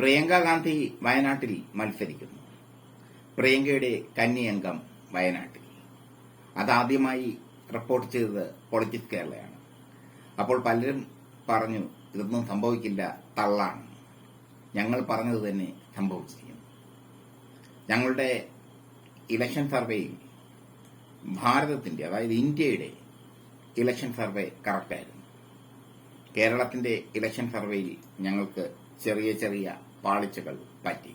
പ്രിയങ്ക ഗാന്ധി വയനാട്ടിൽ മത്സരിക്കുന്നു. പ്രിയങ്കയുടെ കന്നിയംഗം വയനാട്ടിൽ. അതാദ്യമായി റിപ്പോർട്ട് ചെയ്തത് പൊളിറ്റിക്സ് കേരളയാണ്. അപ്പോൾ പലരും പറഞ്ഞു ഇതൊന്നും സംഭവിക്കില്ല തള്ളാണ്. ഞങ്ങൾ പറഞ്ഞത് തന്നെ സംഭവിച്ചിരിക്കുന്നു. ഞങ്ങളുടെ ഇലക്ഷൻ സർവേയിൽ ഭാരതത്തിന്റെ അതായത് ഇന്ത്യയുടെ ഇലക്ഷൻ സർവേ കറക്റ്റായിരുന്നു കേരളത്തിന്റെ ഇലക്ഷൻ സർവേയിൽ ഞങ്ങൾക്ക് ചെറിയ ചെറിയ പാളിച്ചകൾ പറ്റി.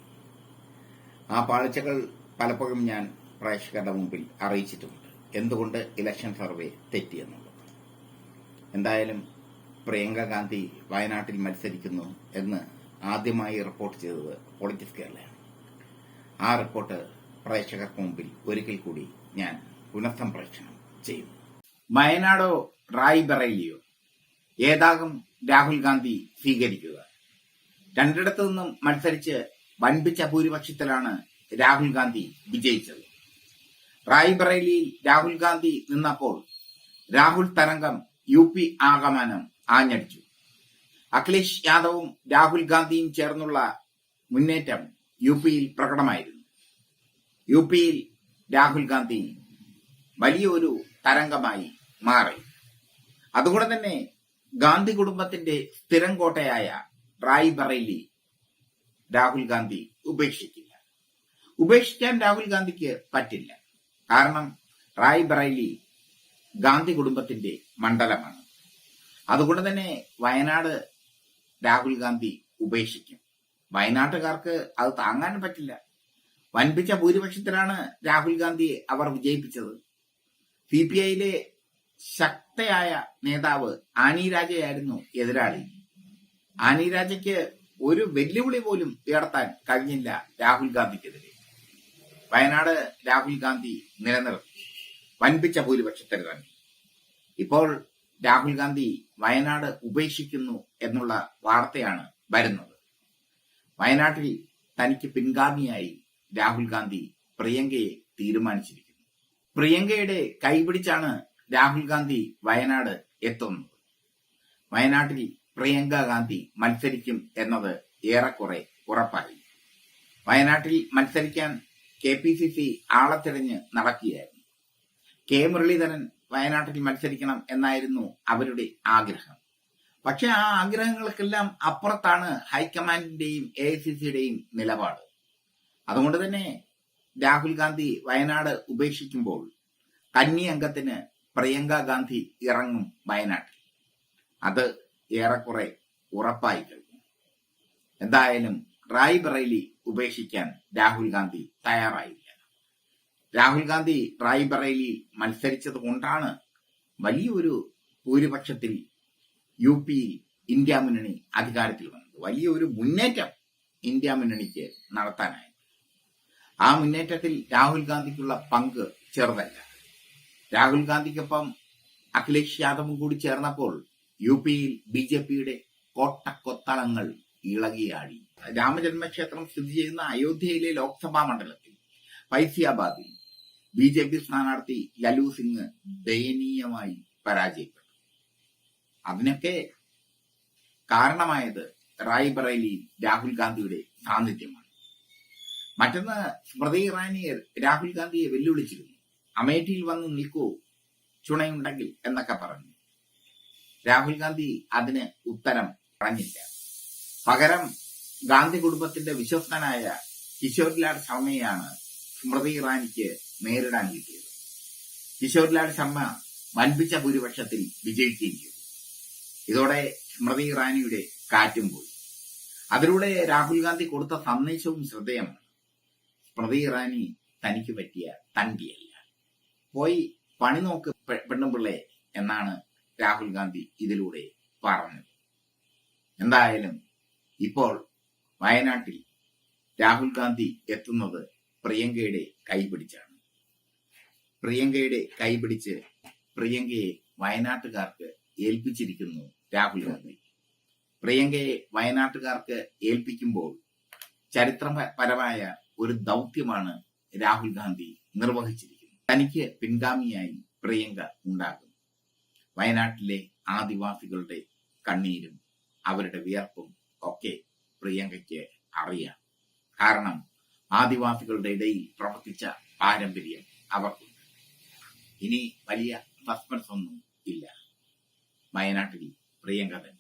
ആ പാളിച്ചകൾ പലപ്പോഴും ഞാൻ പ്രേക്ഷകരുടെ മുമ്പിൽ അറിയിച്ചിട്ടുമുണ്ട്. എന്തുകൊണ്ട് ഇലക്ഷൻ സർവേ തെറ്റിയെന്നുള്ളത് എന്തായാലും പ്രിയങ്ക ഗാന്ധി വയനാട്ടിൽ മത്സരിക്കുന്നു എന്ന് ആദ്യമായി റിപ്പോർട്ട് ചെയ്തത് പൊളിറ്റിക്സ് കേരളയാണ്. ആ റിപ്പോർട്ട് പ്രേക്ഷകർക്ക് മുമ്പിൽ ഒരിക്കൽ കൂടി ഞാൻ പുനഃസംപ്രേക്ഷണം ചെയ്യുന്നു. വയനാടോ റായ് ഏതാകും രാഹുൽ ഗാന്ധി സ്വീകരിക്കുക? രണ്ടിടത്തു നിന്നും മത്സരിച്ച് വൻപിച്ച ഭൂരിപക്ഷത്തിലാണ് രാഹുൽ ഗാന്ധി വിജയിച്ചത്. റായ്ബറേലിയിൽ രാഹുൽ ഗാന്ധി നിന്നപ്പോൾ രാഹുൽ തരംഗം യു പി ആഗമനം ആഞ്ഞടിച്ചു. അഖിലേഷ് യാദവും രാഹുൽ ഗാന്ധിയും ചേർന്നുള്ള മുന്നേറ്റം യു പിയിൽ പ്രകടമായിരുന്നു. യു പിയിൽ രാഹുൽ ഗാന്ധി വലിയൊരു തരംഗമായി മാറി. അതുകൊണ്ട് തന്നെ ഗാന്ധി കുടുംബത്തിന്റെ സ്ഥിരം കോട്ടയായ റായ് ബറേലി രാഹുൽ ഗാന്ധി ഉപേക്ഷിക്കില്ല. ഉപേക്ഷിക്കാൻ രാഹുൽ ഗാന്ധിക്ക് പറ്റില്ല. കാരണം റായ് ബറേലി ഗാന്ധി കുടുംബത്തിന്റെ മണ്ഡലമാണ്. അതുകൊണ്ട് തന്നെ വയനാട് രാഹുൽ ഗാന്ധി ഉപേക്ഷിക്കും. വയനാട്ടുകാർക്ക് അത് താങ്ങാൻ പറ്റില്ല. വൻപിച്ച ഭൂരിപക്ഷത്തിലാണ് രാഹുൽ ഗാന്ധിയെ അവർ വിജയിപ്പിച്ചത്. സി പി ഐയിലെ ശക്തയായ നേതാവ് ആനി രാജയായിരുന്നു എതിരാളി. ആനി രാജയ്ക്ക് ഒരു വെല്ലുവിളി പോലും ഉയർത്താൻ കഴിഞ്ഞില്ല രാഹുൽ ഗാന്ധിക്കെതിരെ. വയനാട് രാഹുൽ ഗാന്ധി നിലനിർത്തി. വൻപിച്ച ഭൂരിപക്ഷത്തിൽ തന്നെ. ഇപ്പോൾ രാഹുൽ ഗാന്ധി വയനാട് ഉപേക്ഷിക്കുന്നു എന്നുള്ള വാർത്തയാണ് വരുന്നത്. വയനാട്ടിൽ തനിക്ക് പിൻഗാമിയായി രാഹുൽ ഗാന്ധി പ്രിയങ്കയെ തീരുമാനിച്ചിരിക്കുന്നു. പ്രിയങ്കയുടെ കൈപിടിച്ചാണ് രാഹുൽ ഗാന്ധി വയനാട് എത്തുന്നത്. വയനാട്ടിൽ പ്രിയങ്ക ഗാന്ധി മത്സരിക്കും എന്നത് ഏറെക്കുറെ ഉറപ്പായി. വയനാട്ടിൽ മത്സരിക്കാൻ കെ പി സി സി ആളെ നടക്കുകയായിരുന്നു. കെ മുരളീധരൻ വയനാട്ടിൽ മത്സരിക്കണം എന്നായിരുന്നു അവരുടെ ആഗ്രഹം. പക്ഷെ ആ ആഗ്രഹങ്ങൾക്കെല്ലാം അപ്പുറത്താണ് ഹൈക്കമാൻഡിന്റെയും എ ഐ സി സിയുടെയും നിലപാട്. അതുകൊണ്ട് തന്നെ രാഹുൽ ഗാന്ധി വയനാട് ഉപേക്ഷിക്കുമ്പോൾ കന്നി അംഗത്തിന് പ്രിയങ്ക ഗാന്ധി ഇറങ്ങും വയനാട്ടിൽ. അത് ഏറെക്കുറെ ഉറപ്പായി കഴിഞ്ഞു. എന്തായാലും റായ് ബറേലി ഉപേക്ഷിക്കാൻ രാഹുൽ ഗാന്ധി തയ്യാറായില്ല. രാഹുൽ ഗാന്ധി റായ് ബറേലി മത്സരിച്ചത് കൊണ്ടാണ് വലിയൊരു ഭൂരിപക്ഷത്തിൽ യു പിയിൽ ഇന്ത്യ മുന്നണി അധികാരത്തിൽ വന്നത്. വലിയൊരു മുന്നേറ്റം ഇന്ത്യ മുന്നണിക്ക് നടത്താനായി. ആ മുന്നേറ്റത്തിൽ രാഹുൽ ഗാന്ധിക്കുള്ള പങ്ക് ചെറുതല്ല. രാഹുൽ ഗാന്ധിക്കൊപ്പം അഖിലേഷ് യാദവും കൂടി ചേർന്നപ്പോൾ യു പിയിൽ ബി ജെ പിയുടെ കോട്ടക്കൊത്തളങ്ങൾ ഇളകിയാടി. രാമജന്മക്ഷേത്രം സ്ഥിതി ചെയ്യുന്ന അയോധ്യയിലെ ലോക്സഭാ മണ്ഡലത്തിൽ ഫൈസിയാബാദിൽ ബി ജെ പി സ്ഥാനാർത്ഥി ലലു സിംഗ് ദയനീയമായി പരാജയപ്പെട്ടു. അതിനൊക്കെ കാരണമായത് റായ്ബറേലി രാഹുൽ ഗാന്ധിയുടെ സാന്നിധ്യമാണ്. മറ്റൊന്ന് സ്മൃതി ഇറാനി രാഹുൽ ഗാന്ധിയെ വെല്ലുവിളിച്ചിരുന്നു. അമേഠിയിൽ വന്ന് നിൽക്കൂ ചുണയുണ്ടെങ്കിൽ എന്നൊക്കെ പറഞ്ഞു. രാഹുൽ ഗാന്ധി അതിന് ഉത്തരം പറഞ്ഞില്ല. പകരം ഗാന്ധി കുടുംബത്തിന്റെ വിശ്വസ്തനായ കിഷോർലാൽ ശർമ്മയാണ് സ്മൃതി ഇറാനിക്ക് നേരിടാൻ കിട്ടിയത്. കിഷോർലാൽ ശർമ്മ വൻപിച്ച ഭൂരിപക്ഷത്തിൽ വിജയിക്കുകയും ചെയ്തു. ഇതോടെ സ്മൃതി ഇറാനിയുടെ കാറ്റും പോയി. അതിലൂടെ രാഹുൽ ഗാന്ധി കൊടുത്ത സന്ദേശവും ശ്രദ്ധേയമാണ് സ്മൃതി ഇറാനി തനിക്ക് പറ്റിയ തണ്ടിയല്ല പോയി പണി നോക്ക് പെണ്ണുപിള്ളേ എന്നാണ് രാഹുൽ ഗാന്ധി ഇതിലൂടെ പറഞ്ഞത് എന്തായാലും ഇപ്പോൾ വയനാട്ടിൽ രാഹുൽ ഗാന്ധി എത്തുന്നത് പ്രിയങ്കയുടെ കൈപിടിച്ചാണ്. പ്രിയങ്കയുടെ കൈപിടിച്ച് പ്രിയങ്കയെ വയനാട്ടുകാർക്ക് ഏൽപ്പിച്ചിരിക്കുന്നു രാഹുൽ ഗാന്ധി പ്രിയങ്കയെ വയനാട്ടുകാർക്ക് ഏൽപ്പിക്കുമ്പോൾ ചരിത്രപരമായ ഒരു ദൗത്യമാണ് രാഹുൽ ഗാന്ധി നിർവഹിച്ചിരിക്കുന്നത്. തനിക്ക് പിൻഗാമിയായി പ്രിയങ്ക ഉണ്ടാകും വയനാട്ടിലെ ആദിവാസികളുടെ കണ്ണീരും അവരുടെ വിയർപ്പും ഒക്കെ പ്രിയങ്കയ്ക്ക് അറിയാം. കാരണം ആദിവാസികളുടെ ഇടയിൽ പ്രവർത്തിച്ച പാരമ്പര്യം അവർക്കുണ്ട്. ഇനി വലിയ സസ്പെൻസ് ഒന്നും ഇല്ല. വയനാട്ടിൽ പ്രിയങ്ക തന്നെ.